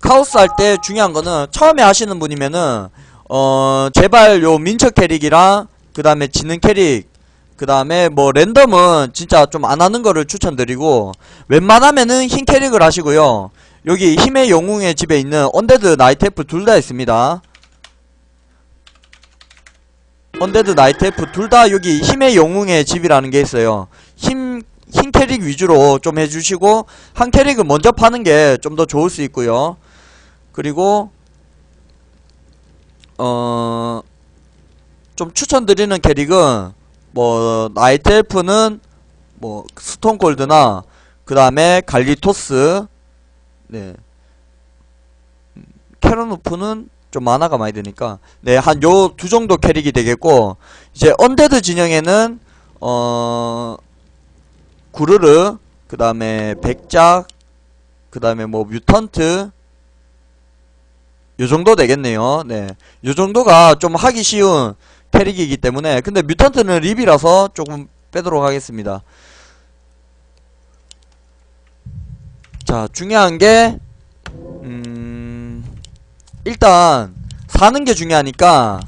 카오스 할 때 중요한 거는 처음에 하시는 분이면은 어 제발 요 민첩 캐릭이랑 그 다음에 지능 캐릭 그 다음에 뭐 랜덤은 진짜 좀 안 하는 거를 추천드리고 웬만하면은 흰 캐릭을 하시고요. 여기 힘의 영웅의 집에 있는 언데드 나이테프 둘 다 있습니다. 언데드 나이테프 둘 다 여기 힘의 영웅의 집이라는 게 있어요. 힘, 흰 캐릭 위주로 좀 해주시고 한 캐릭은 먼저 파는 게 좀 더 좋을 수 있고요 그리고 어... 좀 추천드리는 캐릭은 뭐 나이트 엘프는 뭐 스톤골드나 그 다음에 갈리토스 네. 음, 캐런우프는 좀 만화가 많이 드니까 네한 요 두 정도 캐릭이 되겠고 이제 언데드 진영에는 어 구르르 그 다음에 백작 그 다음에 뭐 뮤턴트 요 정도 되겠네요. 네. 요 정도가 좀 하기 쉬운 캐릭이기 때문에 근데 뮤턴트는 립이라서 조금 빼도록 하겠습니다. 자 중요한 게 음, 일단 사는 게 중요하니까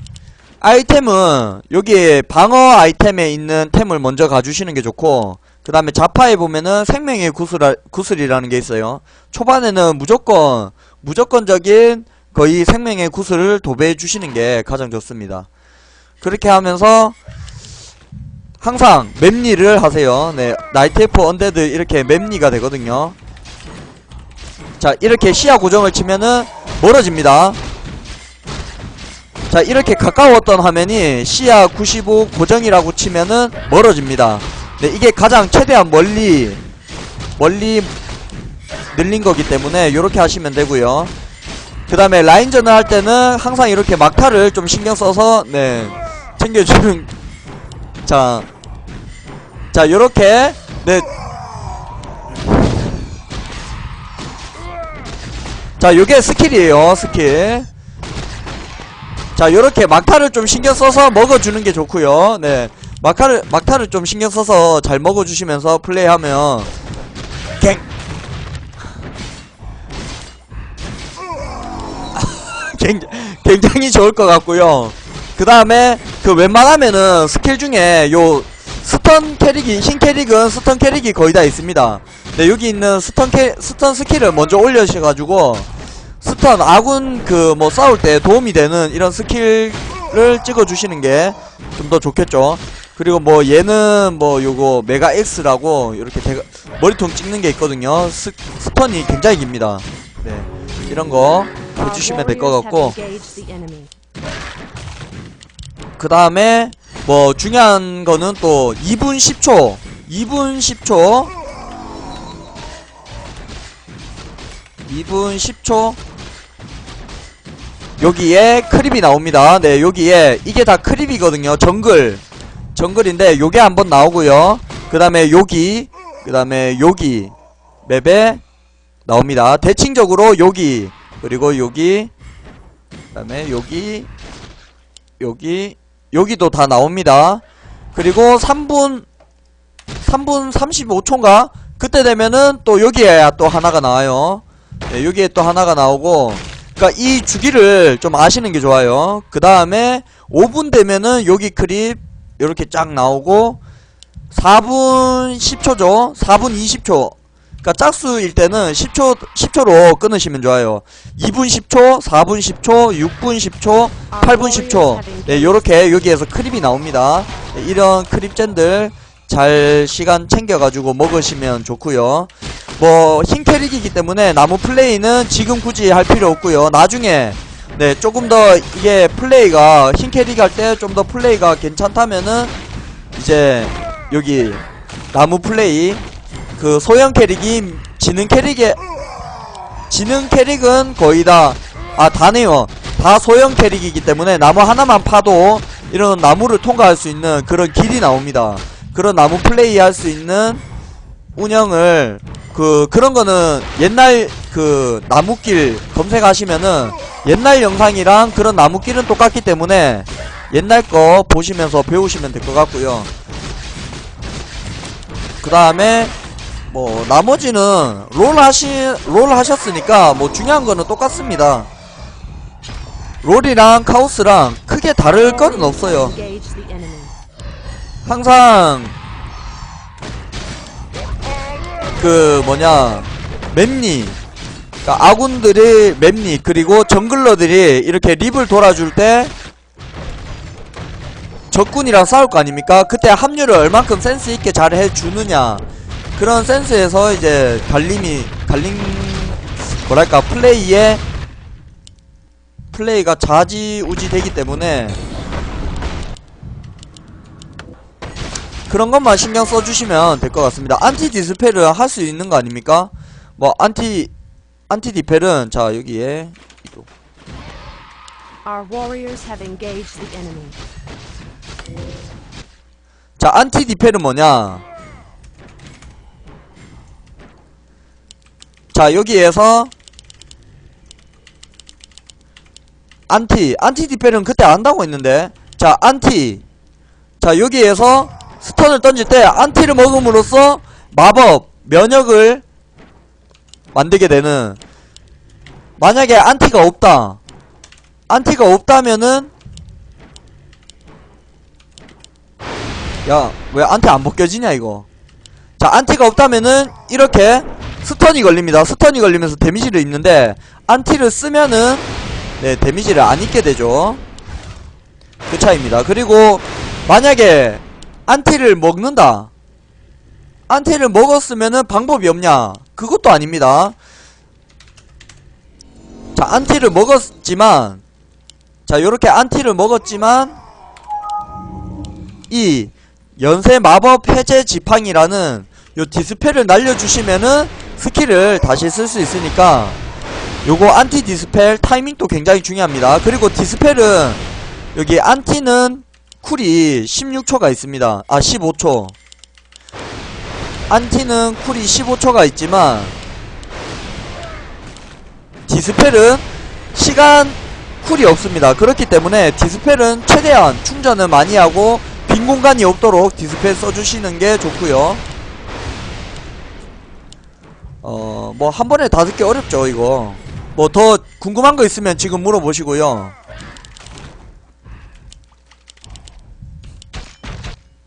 아이템은 여기 방어 아이템에 있는 템을 먼저 가주시는 게 좋고 그 다음에 자파에 보면은 생명의 구슬, 구슬이라는 게 있어요. 초반에는 무조건 무조건적인 거의 생명의 구슬을 도배해 주시는 게 가장 좋습니다. 그렇게 하면서 항상 맵리를 하세요. 네 나이테프 언데드 이렇게 맵리가 되거든요. 자 이렇게 시야 고정을 치면은 멀어집니다. 자 이렇게 가까웠던 화면이 시야 95 고정이라고 치면은 멀어집니다. 네 이게 가장 최대한 멀리 멀리 늘린 거기 때문에 요렇게 하시면 되고요 그 다음에 라인전을 할 때는 항상 이렇게 막타를 좀 신경 써서 네 챙겨주는 자, 자 요렇게 네. 자 요게 스킬이에요 스킬 자 요렇게 막타를 좀 신경 써서 먹어주는 게 좋고요 네 막타를 막타를 좀 신경 써서 잘 먹어주시면서 플레이하면 굉- 굉장히 좋을 것 같고요 그 다음에 그 웬만하면은 스킬 중에 요 스턴 캐릭이 흰 캐릭은 스턴 캐릭이 거의 다 있습니다. 네 여기 있는 스턴 캐 스턴 스킬을 먼저 올려주셔가지고 스턴 아군 그 뭐 싸울 때 도움이 되는 이런 스킬을 찍어주시는 게 좀 더 좋겠죠. 그리고 뭐 얘는 뭐 요거 메가 X라고 이렇게 대가, 머리통 찍는 게 있거든요. 스, 스턴이 굉장히 깁니다. 네 이런 거 해주시면 될 것 같고 그 다음에 뭐 중요한 거는 또 2분 10초 2분 10초 2분 10초. 여기에 크립이 나옵니다. 네 여기에 이게 다 크립이거든요. 정글 정글인데 요게 한번 나오고요. 그 다음에 여기 그 다음에 여기 맵에 나옵니다. 대칭적으로 여기 그리고 여기 그 다음에 여기 여기 여기도 다 나옵니다. 그리고 3분 3분 35초인가? 그때 되면은 또 여기에 또 하나가 나와요. 네, 여기에 또 하나가 나오고 그니까 이 주기를 좀 아시는 게 좋아요. 그 다음에 5분 되면은 여기 크립 이렇게 쫙 나오고 4분 10초죠? 4분 20초 그니까 짝수일 때는 10초 10초로 끊으시면 좋아요. 2분 10초 4분 10초 6분 10초 8분 10초. 네 요렇게 여기에서 크립이 나옵니다. 네, 이런 크립젠들 잘 시간 챙겨가지고 먹으시면 좋고요. 뭐 흰 캐릭이기 때문에 나무 플레이는 지금 굳이 할 필요 없고요. 나중에 네 조금 더 이게 플레이가 흰 캐릭 할 때 좀 더 플레이가 괜찮다면은 이제 여기 나무 플레이 그 소형 캐릭이 지능 캐릭에 지능 캐릭은 거의 다 아 다네요. 다 소형 캐릭이기 때문에 나무 하나만 파도 이런 나무를 통과할 수 있는 그런 길이 나옵니다. 그런 나무 플레이 할 수 있는 운영을 그 그런 거는 옛날 그 나무길 검색하시면은 옛날 영상이랑 그런 나무길은 똑같기 때문에 옛날 거 보시면서 배우시면 될 것 같고요. 그 다음에 뭐 나머지는 롤 하시 롤 하셨으니까 뭐 중요한 거는 똑같습니다. 롤이랑 카오스랑 크게 다를 거는 없어요. 항상 그 뭐냐 맵니 그러니까 아군들이 맵니 그리고 정글러들이 이렇게 립을 돌아줄 때 적군이랑 싸울 거 아닙니까? 그때 합류를 얼만큼 센스 있게 잘 해주느냐 그런 센스에서 이제 갈림이 갈림 뭐랄까 플레이에 플레이가 좌지우지 되기 때문에 그런 것만 신경 써주시면 될 것 같습니다. 안티 디스펠을 할 수 있는 거 아닙니까? 뭐 안티 안티 디펠은 자 여기에. 자 안티 디펠은 뭐냐? 자 여기에서 안티 안티 디펠은 그때 안다고 했는데. 자 안티. 자 여기에서 스턴을 던질 때 안티를 먹음으로써 마법 면역을 만들게 되는. 만약에 안티가 없다. 안티가 없다면은 야 왜 안티 안 벗겨지냐 이거? 자 안티가 없다면은 이렇게 스턴이 걸립니다. 스턴이 걸리면서 데미지를 입는데 안티를 쓰면은 네 데미지를 안 입게 되죠. 그 차이입니다. 그리고 만약에 안티를 먹는다. 안티를 먹었으면은 방법이 없냐? 그것도 아닙니다. 자 안티를 먹었지만 자 요렇게 안티를 먹었지만 이 연쇄 마법 해제 지팡이라는 요 디스펠을 날려주시면은 스킬을 다시 쓸 수 있으니까 요거 안티 디스펠 타이밍도 굉장히 중요합니다. 그리고 디스펠은 여기 안티는 쿨이 16초가 있습니다. 아 15초. 안티는 쿨이 15초가 있지만 디스펠은 시간 쿨이 없습니다. 그렇기 때문에 디스펠은 최대한 충전을 많이 하고 빈 공간이 없도록 디스펠 써주시는 게 좋고요 어 뭐 한 번에 다 듣기 어렵죠 이거. 뭐 더 궁금한 거 있으면 지금 물어보시고요.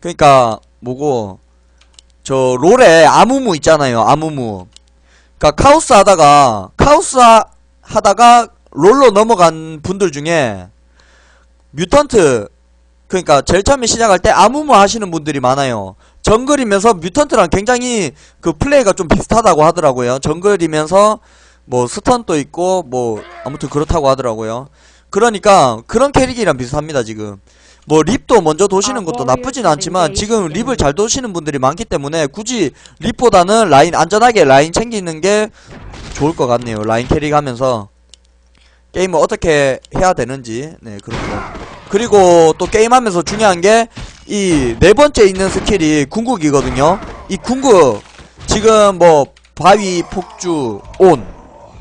그니까 뭐고 저 롤에 아무무 있잖아요 아무무. 그니까 카오스 하다가 카오스 하, 하다가 롤로 넘어간 분들 중에 뮤턴트 그러니까 제일 처음에 시작할 때 아무무 하시는 분들이 많아요. 정글이면서 뮤턴트랑 굉장히 그 플레이가 좀 비슷하다고 하더라고요. 정글이면서 뭐 스턴도 있고 뭐 아무튼 그렇다고 하더라고요. 그러니까 그런 캐릭이랑 비슷합니다 지금. 뭐 립도 먼저 도시는 것도 나쁘진 않지만 지금 립을 잘 도시는 분들이 많기 때문에 굳이 립보다는 라인 안전하게 라인 챙기는 게 좋을 것 같네요. 라인 캐릭 하면서 게임을 어떻게 해야 되는지 네 그렇고 그리고 또 게임하면서 중요한 게 이 네 번째 있는 스킬이 궁극이거든요. 이 궁극 지금 뭐 바위 폭주 온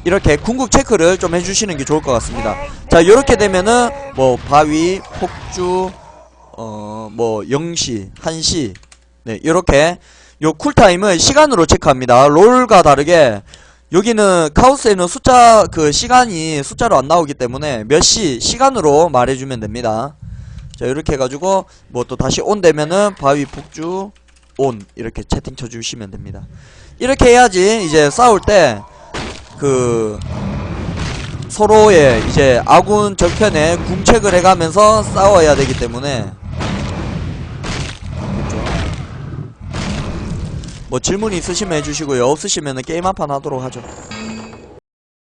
이렇게 궁극 체크를 좀 해주시는 게 좋을 것 같습니다. 자 요렇게 되면은 뭐 바위 폭주 어 뭐 0시 1시 네 요렇게 요 쿨타임은 시간으로 체크합니다. 롤과 다르게 여기는 카우스에는 숫자 그 시간이 숫자로 안 나오기 때문에 몇 시 시간으로 말해주면 됩니다. 자 이렇게 해가지고 뭐 또 다시 온 되면은 바위 폭주 온 이렇게 채팅 쳐주시면 됩니다. 이렇게 해야지 이제 싸울 때 그 서로의 이제 아군 적편에 궁책을 해가면서 싸워야 되기 때문에 그렇죠. 뭐 질문 있으시면 해주시고요 없으시면은 게임 한 판 하도록 하죠.